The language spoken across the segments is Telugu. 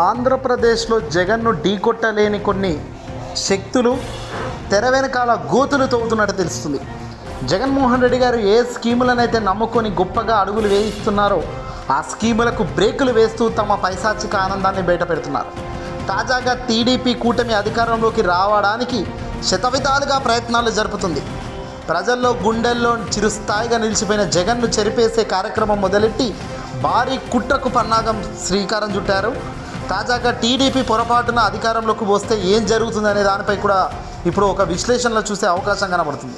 ఆంధ్రప్రదేశ్లో జగన్ను ఢీకొట్టలేని కొన్ని శక్తులు తెర వెనకాల గోతులు తవ్వుతున్నట్టు తెలుస్తుంది. జగన్మోహన్ రెడ్డి గారు ఏ స్కీములనైతే నమ్ముకొని గొప్పగా అడుగులు వేయిస్తున్నారో ఆ స్కీములకు బ్రేకులు వేస్తూ తమ పైశాచిక ఆనందాన్ని బయటపెడుతున్నారు తాజాగా టీడీపీ కూటమి అధికారంలోకి రావడానికి శతవిధాలుగా ప్రయత్నాలు జరుపుతుంది. ప్రజల్లో గుండెల్లో చిరుస్థాయిగా నిలిచిపోయిన జగన్ను చెరిపేసే కార్యక్రమం మొదలెట్టి భారీ కుట్రకు పన్నాగం శ్రీకారం చుట్టారు. తాజాగా టీడీపీ పొరపాటున అధికారంలోకి వస్తే ఏం జరుగుతుందనే దానిపై కూడా ఇప్పుడు ఒక విశ్లేషణలో చూసే అవకాశం కనబడుతుంది.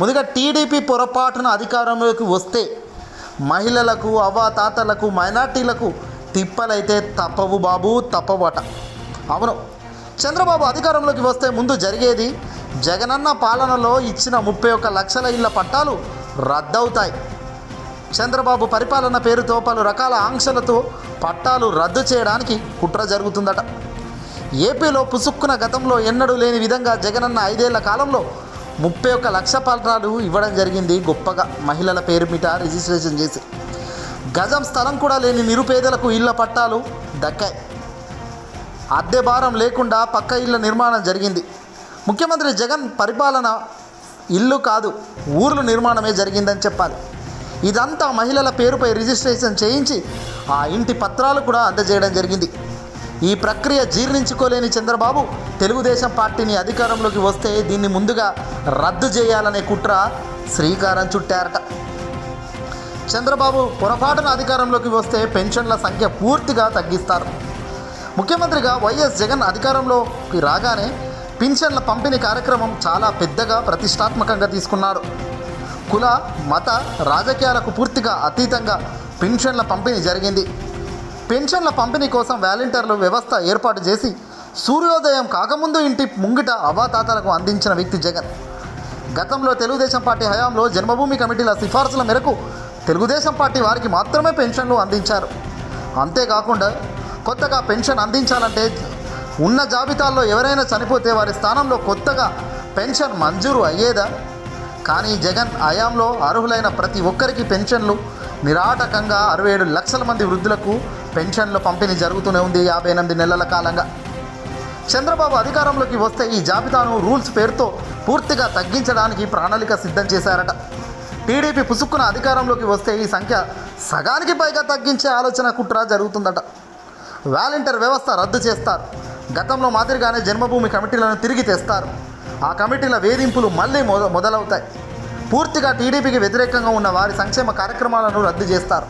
ముందుగా టీడీపీ పొరపాటున అధికారంలోకి వస్తే మహిళలకు అవ్వాతాతలకు మైనార్టీలకు తిప్పలైతే తప్పవు బాబు తప్పవట అవును చంద్రబాబు అధికారంలోకి వస్తే ముందు జరిగేది జగనన్న పాలనలో ఇచ్చిన ముప్పై ఒక్క లక్షల ఇళ్ళ పట్టాలు రద్దవుతాయి. చంద్రబాబు పరిపాలన పేరుతో పలు రకాల ఆంక్షలతో పట్టాలు రద్దు చేయడానికి కుట్ర జరుగుతుందట. ఏపీలో పుసుక్కున గతంలో ఎన్నడూ లేని విధంగా జగనన్న ఐదేళ్ళ కాలంలో ముప్పై ఒక్క లక్ష పత్రాలు ఇవ్వడం జరిగింది గొప్పగా. మహిళల పేరు మీద రిజిస్ట్రేషన్ చేసి. గజం స్థలం కూడా లేని నిరుపేదలకు ఇళ్ళ పట్టాలు దక్కాయి. అద్దె భారం లేకుండా పక్క ఇళ్ళ నిర్మాణం జరిగింది. ముఖ్యమంత్రి జగన్ పరిపాలన ఇల్లు కాదు ఊర్లు నిర్మాణమే జరిగిందని చెప్పాలి. ఇదంతా మహిళల పేరుపై రిజిస్ట్రేషన్ చేయించి ఆ ఇంటి పత్రాలు కూడా అందజేయడం జరిగింది. ఈ ప్రక్రియ జీర్ణించుకోలేని చంద్రబాబు తెలుగుదేశం పార్టీని అధికారంలోకి వస్తే దీన్ని ముందుగా రద్దు చేయాలనే కుట్ర శ్రీకారం చుట్టారట. చంద్రబాబు పొరపాటున అధికారంలోకి వస్తే పెన్షన్ల సంఖ్య పూర్తిగా తగ్గిస్తారు. ముఖ్యమంత్రిగా వైఎస్ జగన్ అధికారంలోకి రాగానే పింఛన్ల పంపిణీ కార్యక్రమం చాలా పెద్దగా ప్రతిష్టాత్మకంగా తీసుకున్నారు. కుల మత రాజకీయాలకు పూర్తిగా అతీతంగా పెన్షన్ల పంపిణీ జరిగింది. పెన్షన్ల పంపిణీ కోసం వాలంటీర్లు వ్యవస్థ ఏర్పాటు చేసి సూర్యోదయం కాకముందు ఇంటి ముంగిట అవాతాతలకు అందించిన వ్యక్తి జగన్. గతంలో తెలుగుదేశం పార్టీ హయాంలో జన్మభూమి కమిటీల సిఫార్సుల మేరకు తెలుగుదేశం పార్టీ వారికి మాత్రమే పెన్షన్లు అందించారు. అంతేకాకుండా కొత్తగా పెన్షన్ అందించాలంటే ఉన్న జాబితాల్లో ఎవరైనా చనిపోతే వారి స్థానంలో కొత్తగా పెన్షన్ మంజూరు అయ్యేదా? కానీ జగన్ హయాంలో అర్హులైన ప్రతి ఒక్కరికి పెన్షన్లు. నిరాటకంగా అరవై ఏడు లక్షల మంది వృద్ధులకు పెన్షన్లు పంపిణీ జరుగుతూనే ఉంది యాభై ఎనిమిది నెలల కాలంగా. చంద్రబాబు అధికారంలోకి వస్తే ఈ జాబితాను రూల్స్ పేరుతో పూర్తిగా తగ్గించడానికి ప్రణాళిక సిద్ధం చేశారట. టీడీపీ పుసుక్కున అధికారంలోకి వస్తే ఈ సంఖ్య సగానికి పైగా తగ్గించే ఆలోచన కుట్ర జరుగుతుందట. వాలంటీర్ వ్యవస్థ రద్దు చేస్తారు. గతంలో మాదిరిగానే జన్మభూమి కమిటీలను తిరిగి తెస్తారు. ఆ కమిటీల వేధింపులు మళ్ళీ మొద మొదలవుతాయి. పూర్తిగా టీడీపీకి వ్యతిరేకంగా ఉన్న వారి సంక్షేమ కార్యక్రమాలను రద్దు చేస్తారు.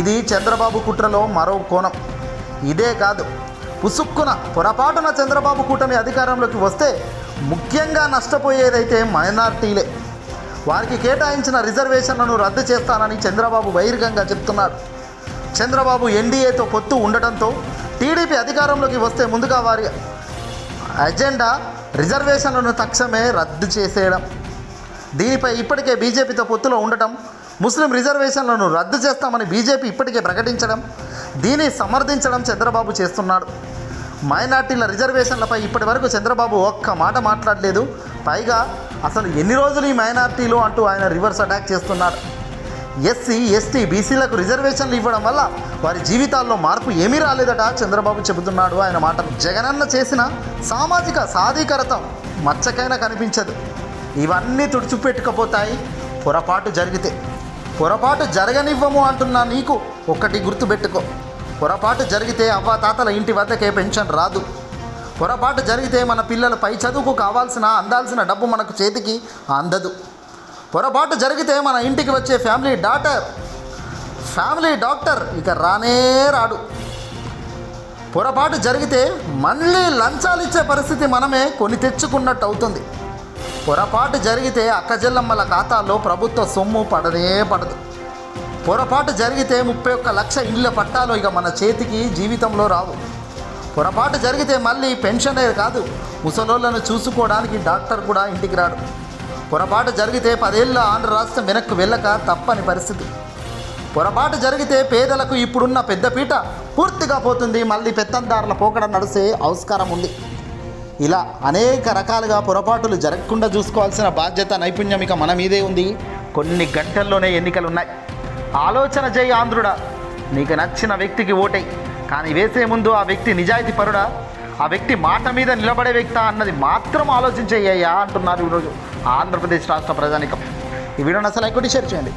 ఇది చంద్రబాబు కుట్రలో మరో కోణం. ఇదే కాదు పుసుక్కున పొరపాటున చంద్రబాబు కూటమి అధికారంలోకి వస్తే ముఖ్యంగా నష్టపోయేదైతే మైనార్టీలే. వారికి కేటాయించిన రిజర్వేషన్లను రద్దు చేస్తానని చంద్రబాబు బహిర్గంగా చెప్తున్నాడు చంద్రబాబు ఎన్డీఏతో పొత్తు ఉండటంతో టీడీపీ అధికారంలోకి వస్తే ముందుగా వారి అజెండా రిజర్వేషన్లను తక్షణమే రద్దు చేసేయడం. దీనిపై ఇప్పటికే బీజేపీతో పొత్తులో ఉండటం ముస్లిం రిజర్వేషన్లను రద్దు చేస్తామని బీజేపీ ఇప్పటికే ప్రకటించడం దీన్ని సమర్థించడం చంద్రబాబు చేస్తున్నాడు. మైనార్టీల రిజర్వేషన్లపై ఇప్పటి వరకు చంద్రబాబు ఒక్క మాట మాట్లాడలేదు. పైగా అసలు ఎన్ని రోజులు ఈ మైనార్టీలు అంటూ ఆయన రివర్స్ అటాక్ చేస్తున్నాడు ఎస్సీ ఎస్టీ బీసీలకు రిజర్వేషన్లు ఇవ్వడం వల్ల వారి జీవితాల్లో మార్పు ఏమీ రాలేదట చంద్రబాబు చెబుతున్నాడు. ఆయన మాట జగనన్న చేసిన సామాజిక సాధీకరత మచ్చకైనా కనిపించదు. ఇవన్నీ తుడిచిపెట్టుకపోతాయి. పొరపాటు జరిగితే. పొరపాటు జరగనివ్వము అంటున్నా నీకు ఒక్కటి గుర్తుపెట్టుకో. పొరపాటు జరిగితే అవ్వ తాతల ఇంటి వద్దకే పెన్షన్ రాదు. పొరపాటు జరిగితే మన పిల్లల పై చదువుకు కావాల్సిన అందాల్సిన డబ్బు మనకు చేతికి అందదు. పొరపాటు జరిగితే మన ఇంటికి వచ్చే ఫ్యామిలీ డాటర్ ఫ్యామిలీ డాక్టర్ ఇక రానే రాడు. పొరపాటు జరిగితే మళ్ళీ లంచాలు ఇచ్చే పరిస్థితి మనమే కొని తెచ్చుకున్నట్టు అవుతుంది పొరపాటు జరిగితే అక్కజెల్లమ్మల ఖాతాలో ప్రభుత్వ సొమ్ము పడనే పడదు. పొరపాటు జరిగితే ముప్పై ఒక్క లక్ష ఇళ్ళ పట్టాలు ఇక మన చేతికి జీవితంలో రావు. పొరపాటు జరిగితే మళ్ళీ పెన్షనర్ కాదు ముసలోళ్ళను చూసుకోవడానికి డాక్టర్ కూడా ఇంటికి రాడు. పొరపాటు జరిగితే పదేళ్ళ ఆంధ్ర రాష్ట్రం వెనక్కు వెళ్ళక తప్పని పరిస్థితి. పొరపాటు జరిగితే పేదలకు ఇప్పుడున్న పెద్దపీట పూర్తిగా పోతుంది మళ్ళీ పెత్తందారుల పోకడ నడిసే ఆస్కారం ఉంది. ఇలా అనేక రకాలుగా పొరపాటులు జరగకుండా చూసుకోవాల్సిన బాధ్యత నైపుణ్యం ఇక మన మీదే ఉంది. కొన్ని గంటల్లోనే ఎన్నికలు ఉన్నాయి ఆలోచన చేయి ఆంధ్రుడా నీకు నచ్చిన వ్యక్తికి ఓటై కానీ వేసే ముందు ఆ వ్యక్తి నిజాయితీ పరుడా? ఆ వ్యక్తి మాట మీద నిలబడే వ్యక్త అన్నది మాత్రం ఆలోచించేయ్యా అంటున్నారు ఈరోజు. ఆంధ్రప్రదేశ్ రాష్ట్ర ప్రజానికం. ఈ వీడియో నచ్చ లైక్ కొట్టి షేర్ చేయండి.